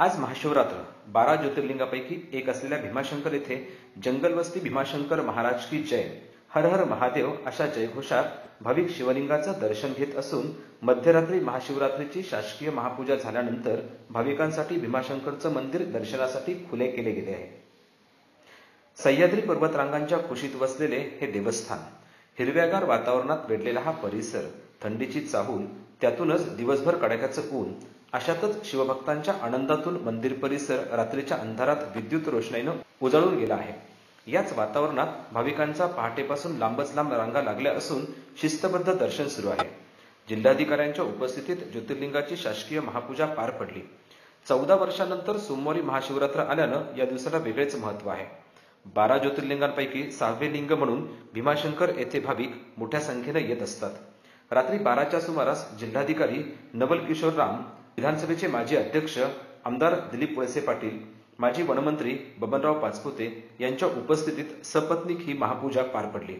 आज महाशिवरात्र. बारा ज्योतिर्लिंगापैकी एक असलेल्या भीमाशंकर येथे जंगलवस्ती भीमाशंकर महाराज की जय. हर हर महादेव अशा जयघोषात भाविक शिवलिंगाचं दर्शन घेत असून मध्यरात्री महाशिवरात्रीची शासकीय महापूजा झाल्यानंतर भाविकांसाठी भीमाशंकरचं मंदिर दर्शनासाठी खुले केले गेले आहे. सह्याद्री पर्वतरांगांच्या कुशीत वसलेले हे देवस्थान हिरव्यागार वातावरणात वेढलेला हा परिसर थंडीची चाहूल त्यातूनच दिवसभर कडाक्याचं ऊन अशातच शिवभक्तांच्या आनंदातून मंदिर परिसर रात्रीच्या अंधारात विद्युत रोषणाईनं उजळून गेला आहे. याच वातावरणात भाविकांचा पहाटेपासून लांबच लांब रांगा लागल्या असून शिस्तबद्ध दर्शन सुरू आहे. जिल्हाधिकाऱ्यांच्या उपस्थितीत ज्योतिर्लिंगाची शासकीय महापूजा पार पडली. चौदा वर्षानंतर सोमवारी महाशिवरात्र आल्यानं या दिवसाला वेगळेच महत्त्व आहे. बारा ज्योतिर्लिंगांपैकी सहावे लिंग म्हणून भीमाशंकर येथे भाविक मोठ्या संख्येनं येत असतात. रात्री बाराच्या सुमारास जिल्हाधिकारी नवल किशोर राम विधानसभेचे माजी अध्यक्ष आमदार दिलीप वळसे पाटील माजी वनमंत्री बबनराव पाचपुते यांच्या उपस्थितीत सपत्नीक ही महापूजा पार पडली.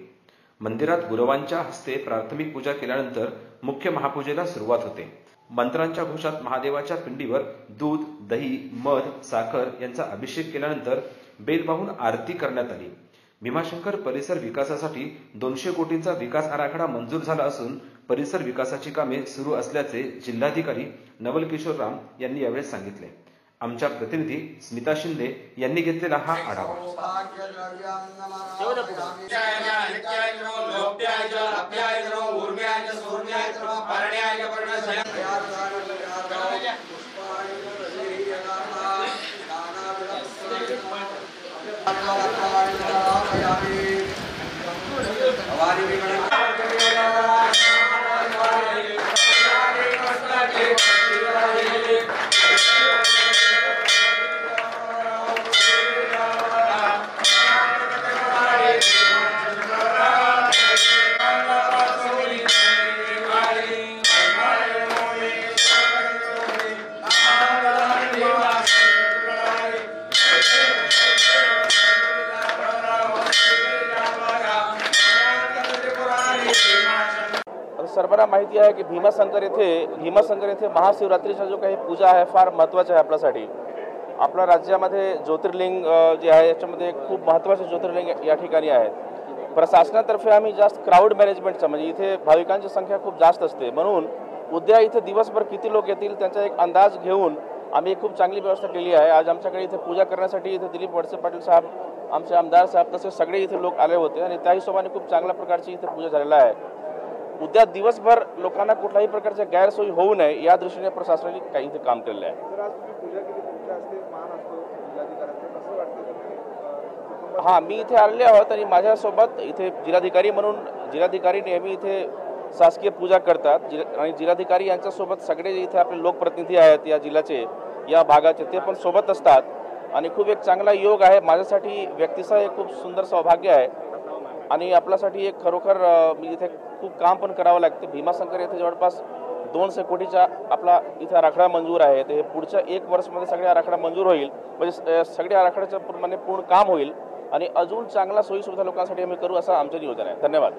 मंदिरात गुरवांच्या हस्ते प्राथमिक पूजा केल्यानंतर मुख्य महापूजेला सुरुवात होते. मंत्रांच्या घोषात महादेवाच्या पिंडीवर दूध दही मध साखर यांचा अभिषेक केल्यानंतर बेल वाहून आरती करण्यात आली. भीमाशंकर परिसर विकासासाठी दोनशे कोटींचा विकास आराखडा मंजूर झाला असून परिसर विकासाची कामे सुरू असल्याचे जिल्हाधिकारी नवल किशोर राम यांनी यावेळी सांगितले आमच्या प्रतिनिधी स्मिता शिंदे यांनी घेतलेला हा आढावा आता सर्वांना माहिती आहे की भीमाशंकर येथे भीमाशंकर येथे महाशिवरात्रीचा जो काही पूजा आहे फार महत्त्वाचा आहे आपल्यासाठी. आपल्या राज्यामध्ये ज्योतिर्लिंग जे आहे याच्यामध्ये खूप महत्त्वाचे ज्योतिर्लिंग या ठिकाणी आहेत. प्रशासनातर्फे आम्ही जास्त क्राऊड मॅनेजमेंटचा म्हणजे इथे भाविकांची संख्या खूप जास्त असते. म्हणून उद्या इथे दिवसभर किती लोक येतील त्यांचा एक अंदाज घेऊन आम्ही खूप चांगली व्यवस्था केली आहे. आज आमच्याकडे इथे पूजा करण्यासाठी इथे दिलीप वडसे पाटील साहेब आमचे आमदार साहेब तसे सगळे इथे लोक आले होते आणि त्या हिशोबाने खूप चांगल्या प्रकारची इथे पूजा झालेला आहे. उद्या दिवसभर लोकांना कुठल्याही प्रकारच्या गैरसोयी होऊ नये या दृष्टीने प्रशासनाने काही इथे काम केलेलं आहे. हां मी इथे आलेले आहोत आणि माझ्यासोबत इथे जिल्हाधिकारी म्हणून जिल्हाधिकारी नेहमी इथे शासकीय पूजा करतात. जिल्हा आणि जिल्हाधिकारी यांच्यासोबत सगळे इथे आपले लोकप्रतिनिधी आहेत या जिल्ह्याचे या भागाचे ते पण सोबत असतात. आणि खूप एक चांगला योग आहे. माझ्यासाठी व्यक्तीचं एक खूप सुंदर सौभाग्य आहे. आणि आपल्यासाठी एक खरोखर म्हणजे मी इथे खूप काम पण करावं लागतं. भीमाशंकर येथे जवळपास दोनशे कोटीचा आपला इथे आराखडा मंजूर आहे. तर हे पुढच्या एक वर्षमध्ये सगळे आराखडा मंजूर होईल. म्हणजे सगळ्या आराखड्याचं पूर्णपणे पूर्ण काम होईल. आणि अजून चांगला सोयीसुविधा लोकांसाठी आम्ही करू असं आमचं नियोजन आहे. धन्यवाद.